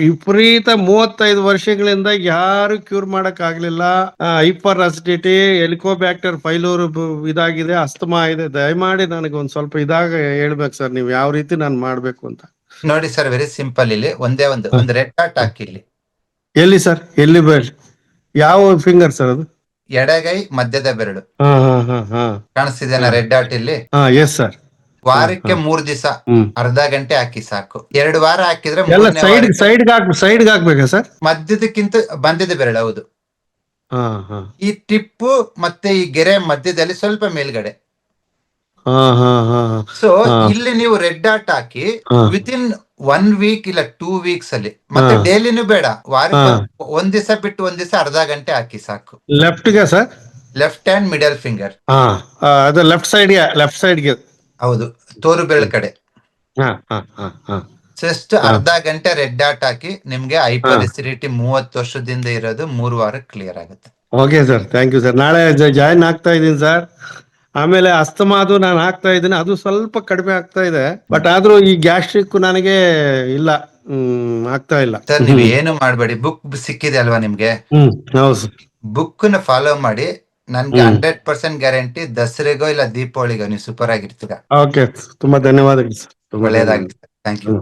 ವಿಪರೀತ ಮೂವತ್ತೈದು ವರ್ಷಗಳಿಂದ ಯಾರು ಕ್ಯೂರ್ ಮಾಡಕ್ ಆಗ್ಲಿಲ್ಲ ಹೈಪರ್ ಅಸಿಡಿಟಿ ಎಲಿಕೋಬ್ಯಾಕ್ಟರ್ ಫೈಲೂರ್ ಇದಾಗಿದೆ ಅಸ್ತಮಾ ಇದೆ. ದಯಮಾಡಿ ನನಗೆ ಒಂದ್ ಸ್ವಲ್ಪ ಇದಾಗ ಹೇಳ್ಬೇಕು ಸರ್ ನೀವು ಯಾವ ರೀತಿ ನಾನು ಮಾಡ್ಬೇಕು ಅಂತ. ನೋಡಿ ಸರ್ ವೆರಿ ಸಿಂಪಲ್ ಇಲ್ಲಿ. ಒಂದೇ ಒಂದು ಒಂದು ರೆಡ್ ಡಾಟ್ ಹಾಕಿ ಇಲ್ಲಿ. ಎಲ್ಲಿ ಸರ್? ಎಲ್ಲಿ ಬೇಡ ಯಾವ ಫಿಂಗರ್ ಸರ್ ಅದು? ಎಡಗೈ ಮಧ್ಯದ ಬೆರಳು. ಕಾಣಿಸ್ತಿದೆ ರೆಡ್ ಡಾಟ್ ಇಲ್ಲಿ? ಹಾ ಎಸ್ ಸರ್ ವಾರಕ್ಕೆ ಮೂರ್ ದಿವಸ ಅರ್ಧ ಗಂಟೆ ಹಾಕಿ ಸಾಕು. ಎರಡು ವಾರ ಹಾಕಿದ್ರೆ ಸೈಡ್ ವಾರಕ್ಕೆ ಸೈಡ್ ಹಾಕ್ಬೇಕಾ ಸರ್? ಮಧ್ಯದಕ್ಕಿಂತ ಬಂದಿದೆ ಬೆರಳು ಹೌದು. ಈ ಟಿಪ್ಪು ಮತ್ತೆ ಈ ಗೆರೆ ಮಧ್ಯದಲ್ಲಿ ಸ್ವಲ್ಪ ಮೇಲ್ಗಡೆ. ಸೊ ಇಲ್ಲಿ ನೀವು red dot hockey within with in one week ಇಲ್ಲ ಟೂ ವೀಕ್ಸ್ ಅಲ್ಲಿ ಮತ್ತೆ. ಡೈಲಿನೂ ಬೇಡ. ವಾರ. ಒಂದ್ ದಿವಸ ಬಿಟ್ಟು ಒಂದ್ ದಿವಸ ಅರ್ಧ ಗಂಟೆ ಹಾಕಿ ಸಾಕು. ಲೆಫ್ಟ್ಗೆ sir? Left hand middle finger left side ಅದು ಲೆಫ್ಟ್ ಸೈಡ್ಗೆ ಲೆಫ್ಟ್ ಸೈಡ್ಗೆ ಹೌದು ತೋರು ಬೆಳ ಕಡೆ. ಹಾ ಹಾ ಹಾ ಹಾ. ಜಸ್ಟ್ ಅರ್ಧ ಗಂಟೆ ರೆಡ್ ಡಾಟ್ ಹಾಕಿ ನಿಮ್ಗೆ ಹೈಪರ್ ಎಸಿಡಿಟಿ ಮೂವತ್ತು ವರ್ಷದಿಂದ ಇರೋದು ಮೂರು ವಾರ ಕ್ಲಿಯರ್ ಆಗುತ್ತೆ. Okay sir thank you sir ನಾಳೆ ಜಾಯಿನ್ ಆಗ್ತಾ ಇದ್ದೀನಿ ಸರ್ ಆಮೇಲೆ ಅಸ್ತಮಾ ಅದು ನಾನು ಹಾಕ್ತಾ ಇದ್ದೀನಿ. ಅದು ಸ್ವಲ್ಪ ಕಡಿಮೆ ಆಗ್ತಾ ಇದೆ. ಬಟ್ ಆದ್ರೂ ಈ ಗ್ಯಾಸ್ಟ್ರಿಕ್ ನನಗೆ ಇಲ್ಲ. ಹ್ಮ್ ಆಗ್ತಾ ಇಲ್ಲ. ಸರ್ ನೀವು ಏನು ಮಾಡಬೇಡಿ. ಬುಕ್ ಸಿಕ್ಕಿದೆ ಅಲ್ವಾ ನಿಮ್ಗೆ? ಹ್ಮ್ ಹೌದು ಸರ್ ಬುಕ್ನ ಫಾಲೋ ಮಾಡಿ ನನ್ಗೆ. ಹಂಡ್ರೆಡ್ ಪರ್ಸೆಂಟ್ ಗ್ಯಾರಂಟಿ ದಸರೆಗೋ ಇಲ್ಲ ದೀಪಾವಳಿಗೋ ನೀವು ಸೂಪರ್ ಆಗಿರ್ತೀರ. ಓಕೆ ತುಂಬಾ ಧನ್ಯವಾದಗಳು ಸರ್. ತುಂಬಾ ಥ್ಯಾಂಕ್ ಯು.